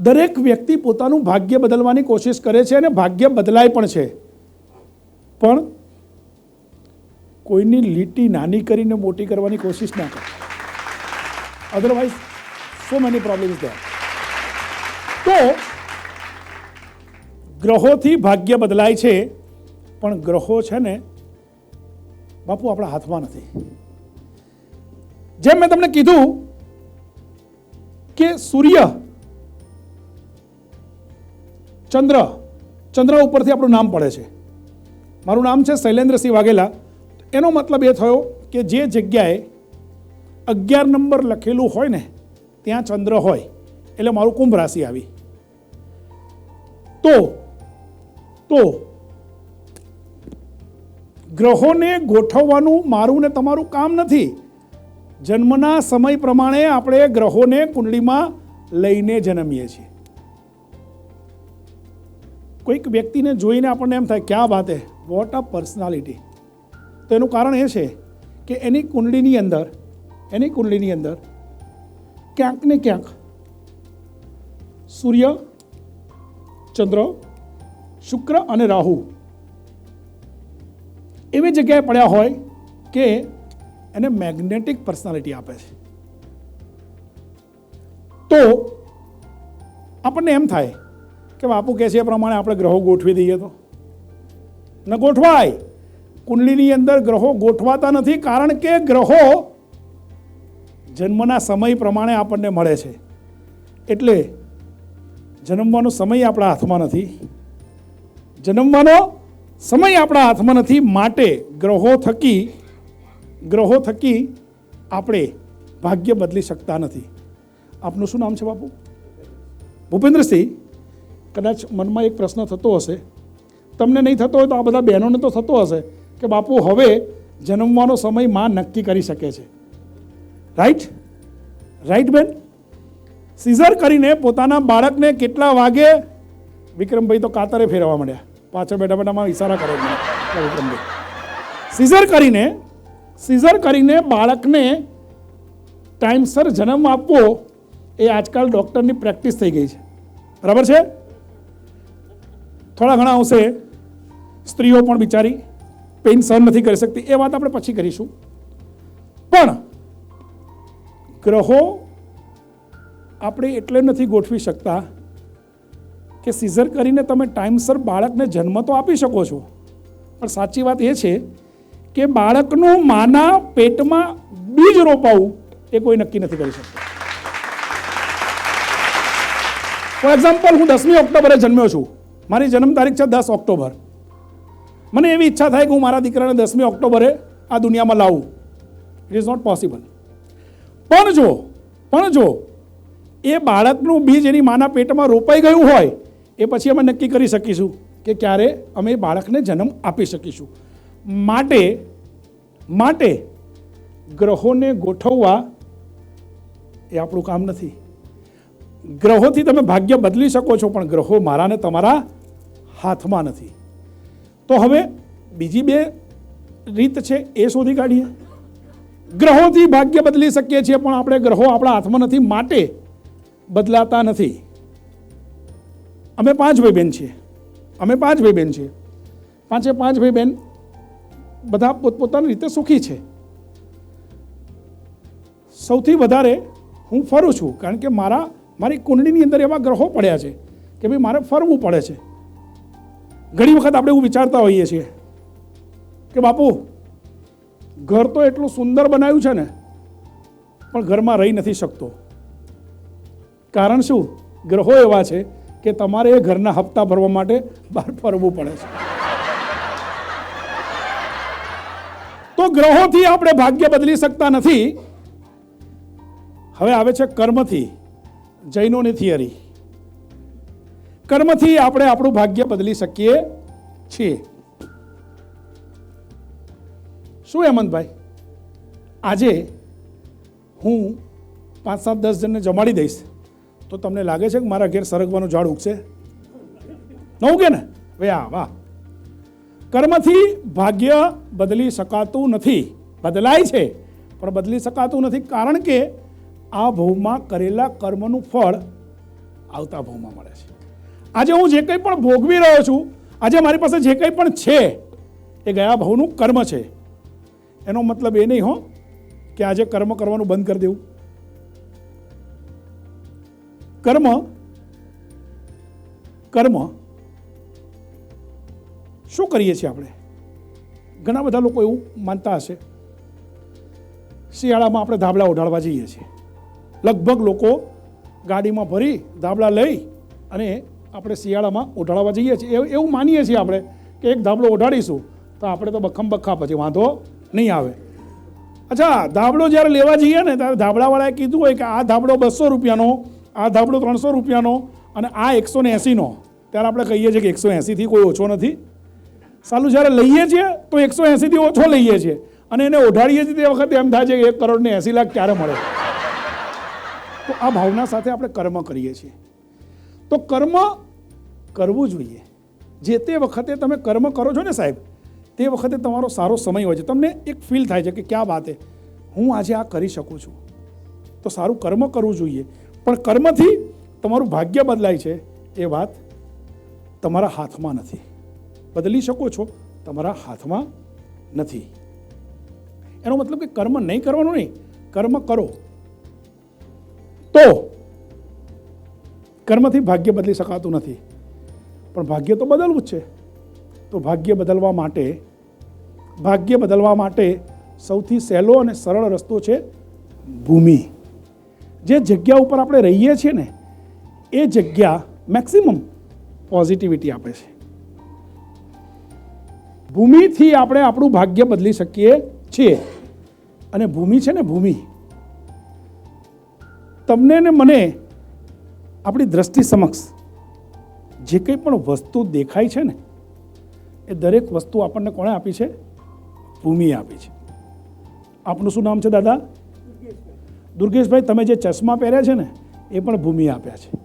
દરેક વ્યક્તિ પોતાનું ભાગ્ય બદલવાની કોશિશ કરે છે અને ભાગ્ય બદલાય પણ છે. પણ કોઈની લીટી નાની કરીને મોટી કરવાની કોશિશ ના કરે. Otherwise so many problems there. તો ગ્રહોથી ભાગ્ય બદલાય છે, પણ ગ્રહો છે ને બાપુ આપણા હાથમાં નથી. જેમ મેં તમને કીધું કે સૂર્ય ચંદ્ર. ચંદ્ર ઉપરથી આપણું નામ પડે છે. મારું નામ છે શૈલેન્દ્રસિંહ વાઘેલા. એનો મતલબ એ થયો કે જે જગ્યાએ અગિયાર નંબર લખેલું હોય ને, ત્યાં ચંદ્ર હોય. એટલે મારું કુંભ રાશિ આવી. તો તો ગ્રહોને ગોઠવવાનું મારું ને તમારું કામ નથી. જન્મના સમય પ્રમાણે આપણે ગ્રહોને કુંડળીમાં લઈને જન્મીએ છીએ. કોઈક વ્યક્તિને જોઈને આપણને એમ થાય ક્યાં વાત વોટ અ પર્સનાલિટી તો એનું કારણ એ છે કે એની કુંડળીની અંદર, એની કુંડળીની અંદર ક્યાંક ને ક્યાંક સૂર્ય, ચંદ્ર, શુક્ર અને રાહુ એવી જગ્યાએ પડ્યા હોય કે એને મેગ્નેટિક પર્સનાલિટી આપે છે. તો આપણને એમ થાય કે બાપુ કહે છે એ પ્રમાણે આપણે ગ્રહો ગોઠવી દઈએ તો. ન ગોઠવાય. કુંડલીની અંદર ગ્રહો ગોઠવાતા નથી કારણ કે ગ્રહો જન્મના સમય પ્રમાણે આપણને મળે છે. એટલે જન્મવાનો સમય આપણા હાથમાં નથી. જન્મવાનો સમય આપણા હાથમાં નથી. માટે ગ્રહો થકી ગ્રહો થકી આપણે ભાગ્ય બદલી શકતા નથી. આપનું શું નામ છે બાપુ? ભૂપેન્દ્રસિંહ? કદાચ મનમાં એક પ્રશ્ન થતો હશે. તમને નહીં થતો હોય તો આ બધા બહેનોને તો થતો હશે કે બાપુ હવે જન્મવાનો સમયમાં નક્કી કરી શકે છે. રાઈટ રાઈટ બેન? સીઝર કરીને પોતાના બાળકને કેટલા વાગે વિક્રમભાઈ તો કાતરે ફેરવા માંડ્યા. પાછળ બેઠા બેઠામાં ઈશારા કરે વિક્રમભાઈ. સીઝર કરીને સીઝર કરીને બાળકને ટાઈમસર જન્મ આપવો એ આજકાલ ડૉક્ટરની પ્રેક્ટિસ થઈ ગઈ છે. બરાબર છે? થોડા ઘણા આવશે સ્ત્રીઓ પણ બિચારી પેઇન સહન નથી કરી શકતી. એ વાત આપણે પછી કરીશું. પણ ગ્રહો આપણે એટલે નથી ગોઠવી શકતા કે સીઝર કરીને તમે ટાઈમસર બાળકને જન્મ તો આપી શકો છો. પણ સાચી વાત એ છે કે બાળકનું માના પેટમાં બીજ રોપાવું એ કોઈ નક્કી નથી કરી શકતું. ફોર એક્ઝામ્પલ હું દસમી ઓક્ટોબરે જન્મ્યો છું. મારી જન્મ તારીખ છે દસ ઓક્ટોબર. મને એવી ઈચ્છા થાય કે હું મારા દીકરાને દસમી ઓક્ટોબરે આ દુનિયામાં લાવું. ઇટ ઇઝ નોટ પોસિબલ પણ જો પણ જો, એ બાળકનું બીજ એની માના પેટમાં રોપાઈ ગયું હોય, એ પછી અમે નક્કી કરી શકીશું કે ક્યારે અમે એ બાળકને જન્મ આપી શકીશું. માટે માટે ગ્રહોને ગોઠવવા એ આપણું કામ નથી. ગ્રહોથી તમે ભાગ્ય બદલી શકો છો, પણ ગ્રહો મારા ને તમારા હાથમાં નથી. તો હવે બીજી બે રીત છે એ શોધી કાઢીએ. ગ્રહોથી ભાગ્ય બદલી શકીએ છીએ, પણ આપણે ગ્રહો આપણા હાથમાં નથી, માટે બદલાતા નથી. અમે પાંચ ભાઈ બહેન છીએ. અમે પાંચ ભાઈ બહેન છીએ. પાંચે પાંચ ભાઈ બહેન બધા પોતપોતાની રીતે સુખી છે. સૌથી વધારે હું ફરું છું, કારણ કે મારા, મારી કુંડળીની અંદર એવા ગ્રહો પડ્યા છે કે ભાઈ મારે ફરવું પડે છે. ઘણી વખત આપણે એવું વિચારતા હોઈએ છીએ કે બાપુ, ઘર તો એટલું સુંદર બનાવ્યું છે ને, પણ ઘરમાં રહી નથી શકતો. કારણ શું? ગ્રહો એવા છે કે તમારે એ ઘરના હપ્તા ભરવા માટે બહાર ફરવું પડે છે. તો ગ્રહોથી આપણે ભાગ્ય બદલી શકતા નથી. હવે આવે છે કર્મથી, જૈનોની થિયરી. કર્મથી આપણે આપણું ભાગ્ય બદલી શકીએ છીએ. શું હેમંતભાઈ? આજે હું પાંચ સાત દસ જણને જમાડી દઈશ તો તમને લાગે છે કે મારા ઘેર સરગવાનું ઝાડ ઉગશે? ન ઉગે ને? વ્યા વાહ. કર્મથી ભાગ્ય બદલી શકાતું નથી. બદલાય છે, પણ બદલી શકાતું નથી કારણ કે આ ભવમાં કરેલા કર્મનું ફળ આવતા ભાવમાં મળે. આજે હું જે કંઈ પણ ભોગવી રહ્યો છું, આજે મારી પાસે જે કંઈ પણ છે, એ ગયા ભાવનું કર્મ છે. એનો મતલબ એ નહીં હો કે આજે કર્મ કરવાનું બંધ કરી દેવું. કર્મ કર્મ શું કરીએ છીએ આપણે? ઘણા બધા લોકો એવું માનતા હશે. શિયાળામાં આપણે ધાબળા ઓઢાડવા જઈએ છીએ. લગભગ લોકો ગાડીમાં ભરી ધાબળા લઈ અને આપણે શિયાળામાં ઉઢાડવા જઈએ છીએ. એવું- માનીએ છીએ આપણે કે એક ધાબળો ઓઢાડીશું તો આપણે તો બખમ બખા પછી વાંધો નહીં આવે. અચ્છા, ધાબળો જ્યારે લેવા જઈએ ને ત્યારે ધાબળાવાળાએ કીધું હોય કે આ ધાબળો બસો રૂપિયાનો, આ ધાબળો ત્રણસો રૂપિયાનો અને આ એકસો ને એંસીનો. ત્યારે આપણે કહીએ છીએ કે એકસો એંસીથી કોઈ ઓછો નથી. સાલું જ્યારે લઈએ છીએ તો એકસો એંસીથી ઓછો લઈએ છીએ અને એને ઓઢાડીએ છીએ તે વખતે એમ થાય છે કે એક કરોડને એંસી લાખ ક્યારે મળે. તો આ ભાવના સાથે આપણે કર્મ કરીએ છીએ. તો કર્મ કરવું જોઈએ. જે તે વખતે તમે કર્મ કરો છો ને સાહેબ, તે વખતે તમારો સારો સમય હોય છે. તમને એક ફીલ થાય છે કે ક્યાં વાત છે હું આજે આ કરી શકું છું. તો સારું કર્મ કરવું જોઈએ. પણ કર્મથી તમારું ભાગ્ય બદલાય છે. એ વાત તમારા હાથમાં નથી. બદલી શકો છો, તમારા હાથમાં નથી. એનો મતલબ કે કર્મ નહીં કરવાનું નહીં, કર્મ કરો. તો કર્મથી ભાગ્ય બદલી શકાતું નથી. પણ ભાગ્ય તો બદલવું જ છે. તો ભાગ્ય બદલવા માટે, ભાગ્ય બદલવા માટે સૌથી સહેલો અને સરળ રસ્તો છે ભૂમિ. જે જગ્યા ઉપર આપણે રહીએ છીએ ને, એ જગ્યા મેક્સિમમ પોઝિટિવિટી આપે છે. ભૂમિથી આપણે આપણું ભાગ્ય બદલી શકીએ છીએ. અને ભૂમિ છે ને ભૂમિ. તમને ને મને આપણી દ્રષ્ટિ સમક્ષ જે કંઈ પણ વસ્તુ દેખાય છે ને, એ દરેક વસ્તુ આપણને કોણે આપી છે? ભૂમિએ આપી છે. આપનું શું નામ છે દાદા? દુર્ગેશભાઈ. તમે જે ચશ્મા પહેર્યા છે ને, એ પણ ભૂમિએ આપ્યા છે.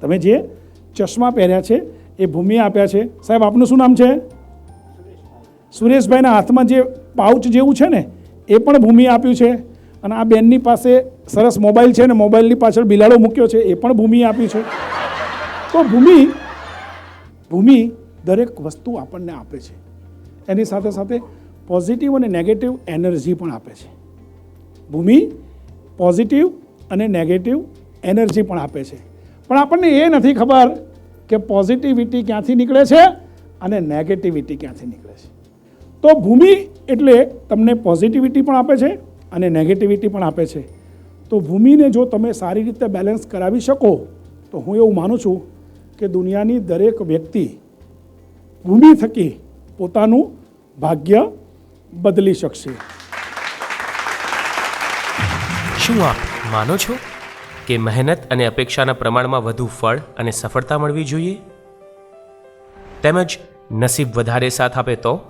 તમે જે ચશ્મા પહેર્યા છે, એ ભૂમિએ આપ્યા છે. સાહેબ, આપનું શું નામ છે? સુરેશભાઈના હાથમાં જે પાઉચ જેવું છે ને, એ પણ ભૂમિએ આપ્યું છે. અને આ બેનની પાસે સરસ મોબાઈલ છે ને મોબાઈલની પાછળ બિલાડો મૂક્યો છે, એ પણ ભૂમિ આપી છે. તો ભૂમિ ભૂમિ દરેક વસ્તુ આપણને આપે છે. એની સાથે સાથે પોઝિટિવ અને નેગેટિવ એનર્જી પણ આપે છે. ભૂમિ પોઝિટિવ અને નેગેટિવ એનર્જી પણ આપે છે. પણ આપણને એ નથી ખબર કે પોઝિટિવિટી ક્યાંથી નીકળે છે અને નેગેટિવિટી ક્યાંથી નીકળે છે. તો ભૂમિ એટલે તમને પોઝિટિવિટી પણ આપે છે અને નેગેટિવિટી પણ આપે છે. તો ભૂમિને જો તમે સારી રીતે બેલેન્સ કરાવી શકો, તો હું એવું માનું છું કે દુનિયાની દરેક વ્યક્તિ ભૂમિ થકી પોતાનું ભાગ્ય બદલી શકશે. શું આપ માનો છો કે મહેનત અને અપેક્ષાના પ્રમાણમાં વધુ ફળ અને સફળતા મળવી જોઈએ? તેમજ નસીબ વધારે સાથ આપે તો?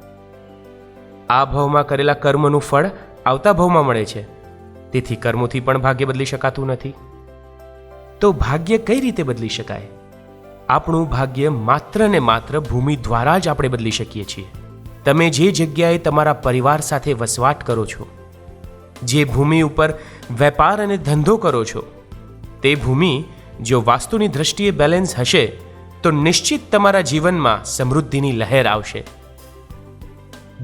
આ ભાવમાં કરેલા કર્મનું ફળ આવતા ભાવમાં મળે છે. તેથી કર્મોથી પણ ભાગ્ય બદલી શકાતું નથી. તો ભાગ્ય કઈ રીતે બદલી શકાય? આપણું ભાગ્ય માત્ર ને માત્ર ભૂમિ દ્વારા જ આપણે બદલી શકીએ છીએ. તમે જે જગ્યાએ તમારા પરિવાર સાથે વસવાટ કરો છો, જે ભૂમિ ઉપર વેપાર અને ધંધો કરો છો, તે ભૂમિ જો વાસ્તુની દ્રષ્ટિએ બેલેન્સ હશે, તો નિશ્ચિત તમારા જીવનમાં સમૃદ્ધિની લહેર આવશે.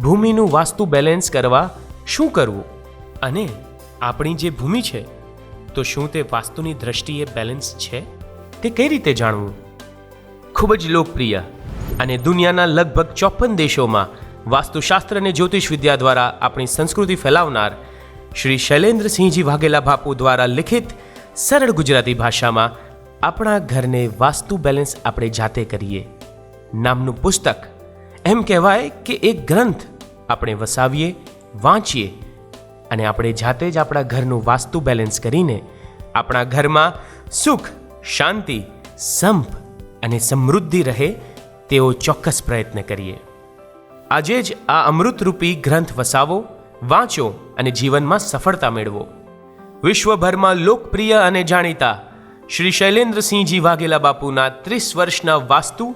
ભૂમિનું વાસ્તુ બેલેન્સ કરવા શું કરવું? અને આપણી જે ભૂમિ છે, તો શું તે વાસ્તુની દ્રષ્ટિએ બેલેન્સ છે? તે કઈ રીતે જાણવું? ખૂબ જ લોકપ્રિય અને દુનિયાના લગભગ ચોપન દેશોમાં વાસ્તુશાસ્ત્ર અને જ્યોતિષ વિદ્યા દ્વારા આપણી સંસ્કૃતિ ફેલાવનાર શ્રી શૈલેન્દ્રસિંહજી વાઘેલા બાપુ દ્વારા લિખિત સરળ ગુજરાતી ભાષામાં આપણા ઘરને વાસ્તુ બેલેન્સ આપણે જાતે કરીએ. નામનું પુસ્તક એમ કહેવાય કે એક ગ્રંથ આપણે વસાવીએ, વાંચીએ અને આપણે જાતે જ આપણા ઘરનું વાસ્તુ બેલેન્સ કરીને આપણા ઘરમાં સુખ, શાંતિ, સંપ અને સમૃદ્ધિ રહે તેવો ચોક્કસ પ્રયત્ન કરીએ. આજે જ આ અમૃતરૂપી ગ્રંથ વસાવો, વાંચો અને જીવનમાં સફળતા મેળવો. વિશ્વભરમાં લોકપ્રિય અને જાણીતા શ્રી શૈલેન્દ્રસિંહજી વાઘેલા બાપુના ત્રીસ વર્ષના વાસ્તુ